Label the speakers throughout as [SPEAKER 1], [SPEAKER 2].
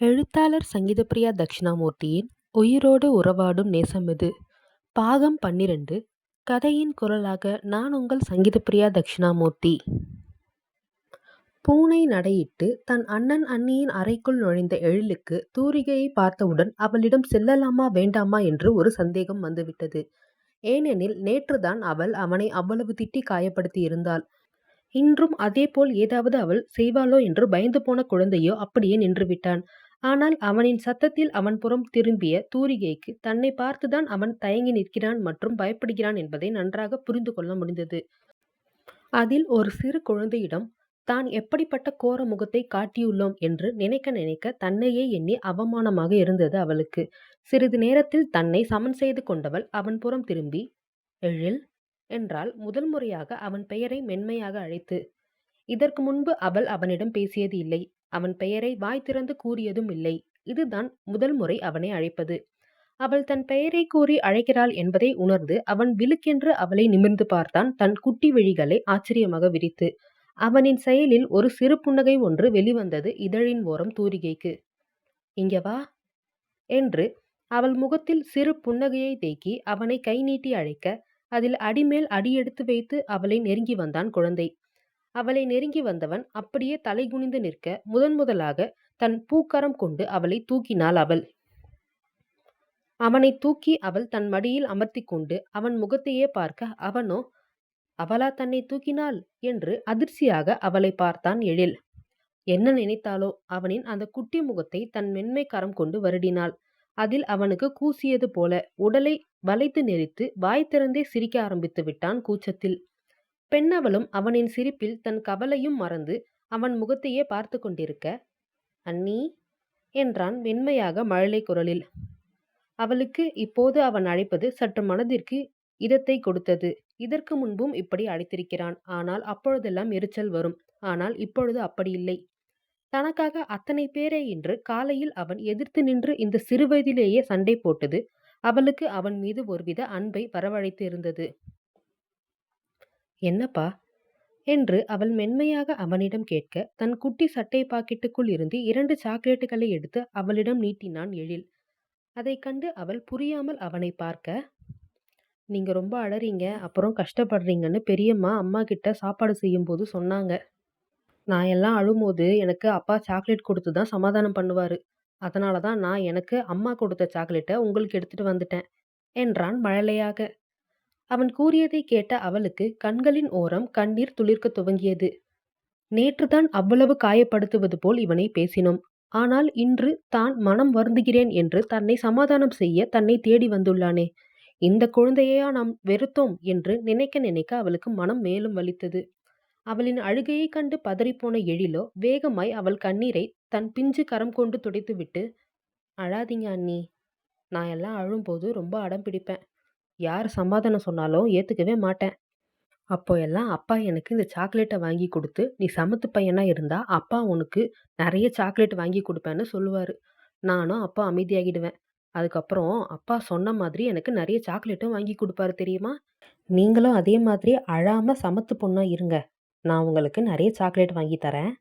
[SPEAKER 1] எழுத்தாளர் சங்கீதப்பிரியா தட்சிணாமூர்த்தியின் உயிரோடு உறவாடும் நேசமிது பாகம் பன்னிரண்டு கதையின் குரலாக நான் உங்கள் சங்கீதப்பிரியா தட்சிணாமூர்த்தி. பூனை நடையிட்டு தன் அண்ணன் அண்ணியின் அறைக்குள் நுழைந்த எழிலுக்கு தூரிகையைப் பார்த்தவுடன் அவளிடம் செல்லலாமா வேண்டாமா என்று ஒரு சந்தேகம் வந்துவிட்டது. ஏனெனில் நேற்றுதான் அவள் அவனை அவ்வளவு திட்டிக் காயப்படுத்தியிருந்தாள். இன்றும் அதேபோல் ஏதாவது அவள் செய்வாளோ என்று பயந்து போன குழந்தையோ அப்படியே நின்றுவிட்டான். ஆனால் அவனின் சத்தத்தில் அவன் புறம் திரும்பிய தூரிகைக்கு தன்னை பார்த்துதான் அவன் தயங்கி நிற்கிறான் மற்றும் பயப்படுகிறான் என்பதை நன்றாக புரிந்து கொள்ள முடிந்தது. அதில் ஒரு சிறு குழந்தையிடம் தான் எப்படிப்பட்ட கோர முகத்தை காட்டியுள்ளோம் என்று நினைக்க நினைக்க தன்னையே எண்ணி அவமானமாக இருந்தது அவளுக்கு. சிறிது நேரத்தில் தன்னை சமன் செய்து கொண்டவள் அவன் புறம் திரும்பி எழில். என்றால் முதல் முறையாக அவன் பெயரை மென்மையாக அழைத்து. இதற்கு முன்பு அவள் அவனிடம் பேசியது இல்லை. அவன் பெயரை வாய் திறந்து கூறியதும் இல்லை. இதுதான் முதல் முறை அவனை அழைப்பது. அவள் தன் பெயரைக் கூறி அழைக்கிறாள் என்பதை உணர்ந்து அவன் விழுக்கென்று அவளை நிமிர்ந்து பார்த்தான் தன் குட்டி விழிகளை ஆச்சரியமாக விரித்து. அவனின் செயலில் ஒரு சிறு புன்னகை ஒன்று வெளிவந்தது இதழின் ஓரம் தூரிகைக்கு. இங்க வா. என்று அவள் முகத்தில் சிறு புன்னகையை தேக்கி அவனை கை நீட்டி அழைக்க, அதில் அடிமேல் அடியெடுத்து வைத்து அவளை நெருங்கி வந்தான் குழந்தை. அவளை நெருங்கி வந்தவன் அப்படியே தலைகுனிந்து நிற்க முதன் முதலாக தன் பூக்கரம் கொண்டு அவளை தூக்கினாள் அவள். அவனைத் தூக்கி அவள் தன் மடியில் அமர்த்திக் கொண்டு அவன் முகத்தையே பார்க்க அவனோ அவளா தன்னை தூக்கினாள்? என்று அதிர்ச்சியாக அவளை பார்த்தான் எழில். என்ன நினைத்தாளோ அவனின் அந்த குட்டி முகத்தை தன் மென்மை கரம் கொண்டு வருடினாள். அதில் அவனுக்கு கூசியது போல உடலை வளைத்து நெரித்து வாய் திறந்தே சிரிக்க ஆரம்பித்து விட்டான் கூச்சத்தில். பெண்ணவளும் அவனின் சிரிப்பில் தன் கவலையும் மறந்து அவன் முகத்தையே பார்த்து கொண்டிருக்க, அண்ணி. என்றான் மென்மையாக மழலைக் குரலில். அவளுக்கு இப்போது அவன் அழைப்பது சற்று மனதிற்கு இதத்தைக் கொடுத்தது. இதற்கு முன்பும் இப்படி அழைத்திருக்கிறான். ஆனால் அப்பொழுதெல்லாம் எரிச்சல் வரும். ஆனால் இப்பொழுது அப்படி இல்லை தனக்காக அத்தனை பேரே இன்று காலையில் அவன் எதிர்த்து நின்று இந்த சிறுவயதிலேயே சண்டை போட்டது அவளுக்கு அவன் மீது ஒருவித அன்பை வரவழைத்து இருந்தது. என்னப்பா? என்று அவள் மென்மையாக அவனிடம் கேட்க தன் குட்டி சட்டை பாக்கெட்டுக்குள் இருந்து இரண்டு சாக்லேட்டுகளை எடுத்து அவளிடம் நீட்டினான் எழில். அதைக் கண்டு அவள் புரியாமல் அவனை பார்க்க, நீங்க ரொம்ப அழறீங்க அப்புறம் கஷ்டப்படுறீங்கன்னு பெரியம்மா அம்மா கிட்ட சாப்பாடு செய்யும்போது சொன்னாங்க. நான் எல்லாம் அழும்போது எனக்கு அப்பா சாக்லெட் கொடுத்துதான் சமாதானம் பண்ணுவாரு. அதனாலதான் நான் எனக்கு அம்மா கொடுத்த சாக்லேட்டை உங்களுக்கு எடுத்துட்டு வந்துட்டேன். என்றான் மழலையாக. அவன் கூறியதைக் கேட்ட அவளுக்கு கண்களின் ஓரம் கண்ணீர் துளிர்க்க துவங்கியது. நேற்றுதான் அவ்வளவு காயப்படுத்துவது போல் இவனை பேசினோம். ஆனால் இன்று தான் மனம் வருந்துகிறேன் என்று தன்னை சமாதானம் செய்ய தன்னை தேடி வந்துள்ளானே. இந்த குழந்தையையா நாம் வெறுத்தோம் என்று நினைக்க நினைக்க அவளுக்கு மனம் மேலும் வலித்தது. அவளின் அழுகையைக் கண்டு பதறிப்போன எழிலோ வேகமாய் அவள் கண்ணீரை தன் பிஞ்சு கரம் கொண்டு துடைத்துவிட்டு, அழாதீங்க அண்ணி. நான் எல்லாம் அழும்போது ரொம்ப அடம் பிடிப்பேன். யார் சமாதானம் சொன்னாலும் ஏற்றுக்கவே மாட்டேன். அப்போ எல்லாம் அப்பா எனக்கு இந்த சாக்லேட்டை வாங்கி கொடுத்து நீ சமத்து பையனா இருந்தா அப்பா உனக்கு நிறைய சாக்லேட் வாங்கி கொடுப்பேன்னு சொல்லுவார் நானும் அப்பா அமைதியாகிடுவேன். அதுக்கப்புறம் அப்பா சொன்ன மாதிரி எனக்கு நிறைய சாக்லேட்டும் வாங்கி கொடுப்பாரு தெரியுமா? நீங்களும் அதே மாதிரி அழாம சமத்து பொண்ணா இருங்க. நான் உங்களுக்கு நிறைய சாக்லேட் வாங்கித் தரேன்.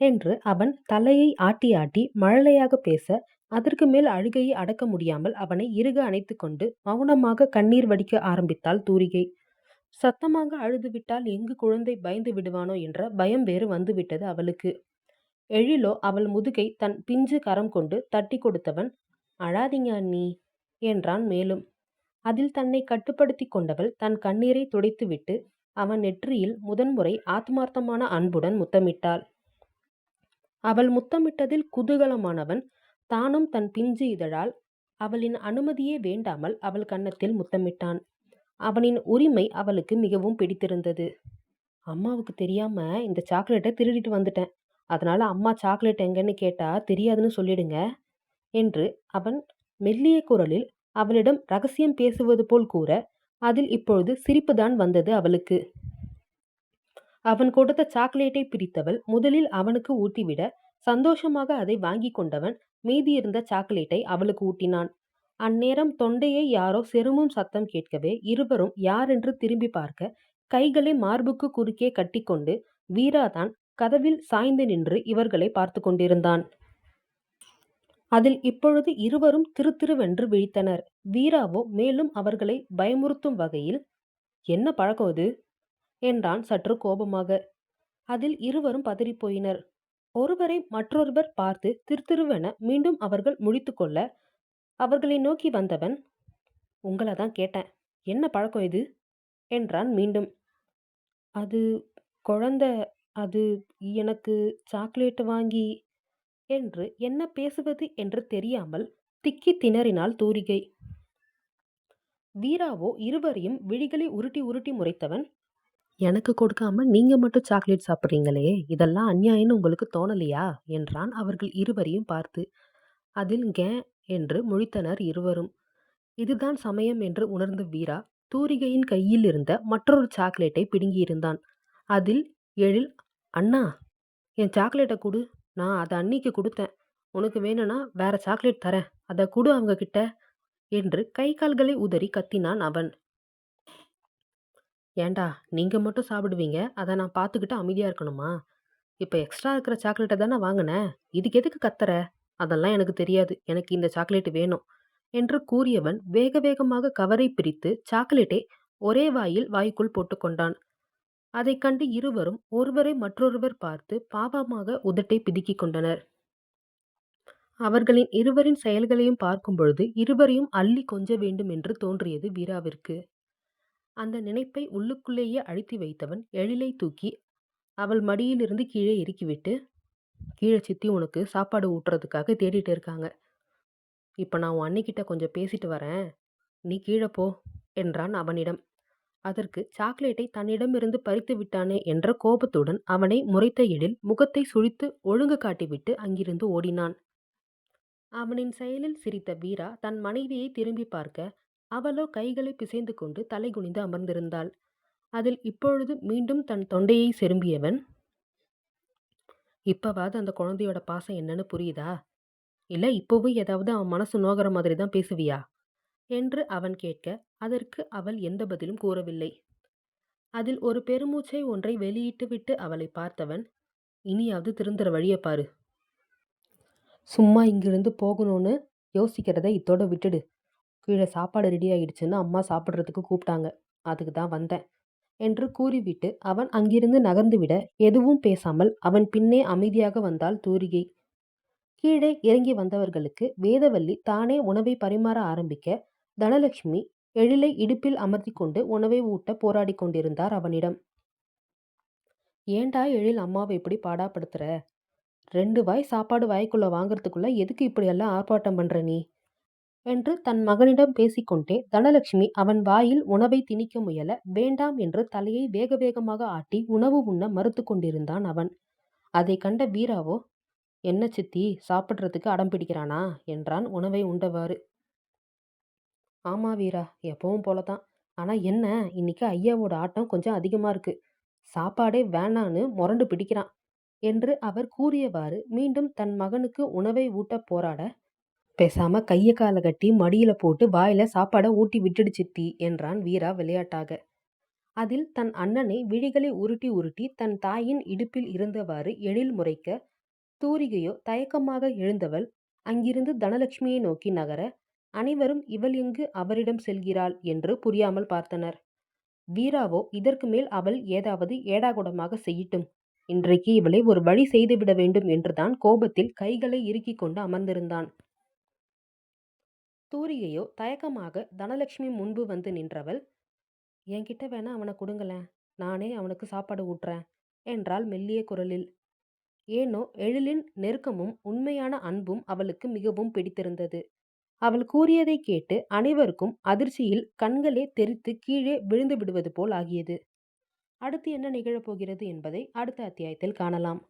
[SPEAKER 1] என்று அவன் தலையை ஆட்டி ஆட்டி மழலையாக பேச அதற்கு மேல் அழுகையை அடக்க முடியாமல் அவனை இறுக அணைத்து கொண்டு மௌனமாக கண்ணீர் வடிக்க ஆரம்பித்தாள் தூரிகை. சத்தமாக அழுதுவிட்டால் எங்கு குழந்தை பயந்து விடுவானோ என்ற பயம் வேறு வந்துவிட்டது அவளுக்கு. எழிலோ அவள் முதுகை தன் பிஞ்சு கரம் கொண்டு தட்டிக் கொடுத்தவன், அழாதீங்க அண்ணி. என்றான் மேலும். அதில் தன்னை கட்டுப்படுத்திக் கொண்டவள் தன் கண்ணீரை துடைத்துவிட்டு அவன் நெற்றியில் முதன்முறை ஆத்மார்த்தமான அன்புடன் முத்தமிட்டாள். அவள் முத்தமிட்டதில் குதூகலமானவன் தானும் தன் பிஞ்சு இதழால் அவளின் அனுமதியே வேண்டாமல் அவள் கன்னத்தில் முத்தமிட்டான். அவனின் உரிமை அவளுக்கு மிகவும் பிடித்திருந்தது. அம்மாவுக்கு தெரியாம இந்த சாக்லேட்டை திருடிட்டு வந்துட்டேன். அதனால அம்மா சாக்லேட் எங்கன்னு கேட்டா தெரியாதுன்னு சொல்லிடுங்க. என்று அவன் மெல்லிய குரலில் அவளிடம் ரகசியம் பேசுவது போல் கூற, அதில் இப்பொழுது சிரிப்புதான் வந்தது அவளுக்கு. அவன் கொடுத்த சாக்லேட்டை பிரித்தவள் முதலில் அவனுக்கு ஊட்டிவிட, சந்தோஷமாக அதை வாங்கி கொண்டவன் மீதியிருந்த சாக்லேட்டை அவளுக்கு ஊட்டினான். அந்நேரம் தொண்டையை யாரோ செருமும் சத்தம் கேட்கவே இருவரும் யாரென்று திரும்பிப் பார்க்க, கைகளை மார்புக்கு குறுக்கே கட்டிக்கொண்டு வீராதான் கதவில் சாய்ந்து நின்று இவர்களை பார்த்து கொண்டிருந்தான். அதில் இப்பொழுது இருவரும் திருத்திருவென்று விழித்தனர். வீராவோ மேலும் அவர்களை பயமுறுத்தும் வகையில், "என்ன பழக்கம் இது? " என்றான் சற்று கோபமாக. அதில் இருவரும் பதறிப்போயினர் ஒருவரை மற்றொருவர் பார்த்து திருதிருவென மீண்டும் அவர்கள் முழித்துக்கொள்ள, அவர்களை நோக்கி வந்தவன், உங்களை தான் கேட்டேன். என்ன பழக்கம் இது? " என்றான் மீண்டும். "அது குழந்த அது எனக்கு சாக்லேட் வாங்கி... " என்று என்ன பேசுவது என்று தெரியாமல் திக்கி திணறினாள் தூரிகை. வீராவோ இருவரையும் விழிகளை உருட்டி உருட்டி முறைத்தவன், "எனக்கு கொடுக்காம நீங்க மட்டும் சாக்லேட் சாப்பிட்றீங்களே இதெல்லாம் அநியாயம்னு உங்களுக்கு தோணலையா? " என்றான் அவர்கள் இருவரையும் பார்த்து. அதில் கே என்று முழித்தனர் இருவரும். இதுதான் சமயம் என்று உணர்ந்த வீரா, தூரிகையின் கையிலிருந்த மற்றொரு சாக்லேட்டைப் பிடுங்கியிருந்தான். அதில் எழில், "அண்ணா... என் சாக்லேட்ட குடு. நான் அத அண்ணிக்கு குடுத்தேன். உனக்கு வேணும்னா வேற சாக்லேட் தரேன். அத குடு அவங்ககிட்ட... " என்று கை கால்களை உதறி கத்தினான் அவன். "ஏண்டா நீங்கள் மட்டும் சாப்பிடுவீங்க, அதை நான் பார்த்துக்கிட்டு அமைதியாக இருக்கணுமா? இப்போ எக்ஸ்ட்ரா இருக்கிற சாக்லேட்டை தானே வாங்கினேன் இதுக்கு எதுக்கு கத்துற அதெல்லாம் எனக்கு தெரியாது. எனக்கு இந்த சாக்லேட் வேணும்... என்று கூறியவன் வேக வேகமாக கவரைப் பிரித்து சாக்லேட்டை ஒரே வாயில் வாய்க்குள் போட்டுக்கொண்டான். அதைக் கண்டு இருவரும் ஒருவரை மற்றொருவர் பார்த்து பாவமாக உதட்டை பிதுக்கிக் கொண்டனர். அவர்களின் இருவரின் செயல்களையும் பார்க்கும் பொழுது இருவரையும் அள்ளி கொஞ்ச வேண்டும் என்று தோன்றியது வீராவிற்கு. அந்த நினைப்பை உள்ளுக்குள்ளேயே அழுத்தி வைத்தவன் எழிலை தூக்கி அவள் மடியிலிருந்து கீழே இறுக்கிவிட்டு கீழே சித்தி உனக்கு சாப்பாடு ஊட்டுறதுக்காக தேடிட்டு இருக்காங்க. இப்போ நான் உன் அண்ணிகிட்ட கொஞ்சம் பேசிட்டு வரேன். நீ கீழே போ... " என்றான் அவனிடம். அதற்கு சாக்லேட்டை தன்னிடமிருந்து பறித்து விட்டானே என்ற கோபத்துடன் அவனை முறைத்த எழில் முகத்தை சுழித்து ஒழுங்கு காட்டிவிட்டு அங்கிருந்து ஓடினான். அவனின் செயலில் சிரித்த வீரா தன் மனைவியை திரும்பிப் பார்க்க, அவளோ கைகளை பிசைந்து கொண்டு தலை குனிந்து அமர்ந்திருந்தாள். அதில் இப்பொழுது மீண்டும் தன் தொண்டையை செரும்பியவன், இப்போவாவது அந்த குழந்தையோட பாசம் என்னன்னு புரியுதா? இல்லை இப்போவும் ஏதாவது அவன் மனசு நோக்கிற மாதிரி தான் பேசுவியா? " என்று அவன் கேட்க, அதற்கு அவள் எந்த பதிலும் கூறவில்லை. அதில் ஒரு பெருமூச்சை ஒன்றை வெளியிட்டுவிட்டு அவளை பார்த்தவன், "இனியாவது திருந்துற வழியை பாரு. சும்மா இங்கிருந்து போகணும்னு யோசிக்கிறத இத்தோட விட்டுடு. கீழே சாப்பாடு ரெடி ரெடியாயிடுச்சுன்னு அம்மா சாப்பிட்றதுக்கு கூப்பிட்டாங்க. அதுக்கு தான் வந்தேன்... " என்று கூறிவிட்டு அவன் அங்கிருந்து நகர்ந்துவிட, எதுவும் பேசாமல் அவன் பின்னே அமைதியாக வந்தாள் தூரிகை. கீழே இறங்கி வந்தவர்களுக்கு வேதவல்லி தானே உணவை பரிமாற ஆரம்பிக்க, தனலட்சுமி எழிலை இடுப்பில் அமர்த்தி கொண்டு உணவை ஊட்ட போராடிக் கொண்டிருந்தார் அவனிடம். "ஏண்டா எழில் அம்மாவை இப்படி பாடாப்படுத்துற? ரெண்டு வாய் சாப்பாடு வாய்க்குள்ள வாங்கறதுக்குள்ள எதுக்கு இப்படியெல்லாம் ஆர்ப்பாட்டம் பண்ற நீ? " என்று தன் மகனிடம் பேசிக்கொண்டே தனலட்சுமி அவன் வாயில் உணவை திணிக்க முயல, வேண்டாம் என்று தலையை வேக வேகமாக ஆட்டி உணவு உண்ண மறுத்து கொண்டிருந்தான் அவன். அதை கண்ட வீராவோ, "என்ன சித்தி சாப்பிட்றதுக்கு அடம் பிடிக்கிறானா? " என்றான் உணவை உண்டவாறு. "ஆமா வீரா, எப்பவும் போலதான். ஆனா என்ன இன்னைக்கு ஐயாவோட ஆட்டம் கொஞ்சம் அதிகமா இருக்கு. சாப்பாடே வேணான்னு மொரண்டு பிடிக்கிறான்... " என்று அவர் கூறியவாறு மீண்டும் தன் மகனுக்கு உணவை ஊட்டப் போராட, "பேசாம கைய கால கட்டி மடியில போட்டு வாயில் சாப்பாட ஊட்டி விட்டுடு சித்தி... " என்றான் வீரா விளையாட்டாக. அதில் தன் அண்ணனை விழிகளை உருட்டி உருட்டி தன் தாயின் இடுப்பில் இருந்தவாறு எழில் முறைக்க, தூரிகையோ தயக்கமாக எழுந்தவள் அங்கிருந்து தனலட்சுமியை நோக்கி நகர, அனைவரும் இவள் எங்கு அவரிடம் செல்கிறாள் என்று புரியாமல் பார்த்தனர். வீராவோ இதற்கு மேல் அவள் ஏதாவது ஏடாகுடமாக செய்யட்டும். இன்றைக்கு இவளை ஒரு வழி செய்துவிட வேண்டும் என்றுதான் கோபத்தில் கைகளை இறுக்கிக் கொண்டு அமர்ந்திருந்தான். தூரிகையோ தயக்கமாக தனலட்சுமி முன்பு வந்து நின்றவள், "என்கிட்ட வேணா அவனை கொடுங்களேன் நானே அவனுக்கு சாப்பாடு ஊட்டுறேன் " என்றாள் மெல்லிய குரலில். ஏனோ எழிலின் நெருக்கமும் உண்மையான அன்பும் அவளுக்கு மிகவும் பிடித்திருந்தது. அவள் கூறியதைக் கேட்டு அனைவருக்கும் அதிர்ச்சியில் கண்களே தெரித்து கீழே விழுந்து விடுவது போல் ஆகியது. அடுத்து என்ன நிகழப் போகிறது என்பதை அடுத்த அத்தியாயத்தில் காணலாம்.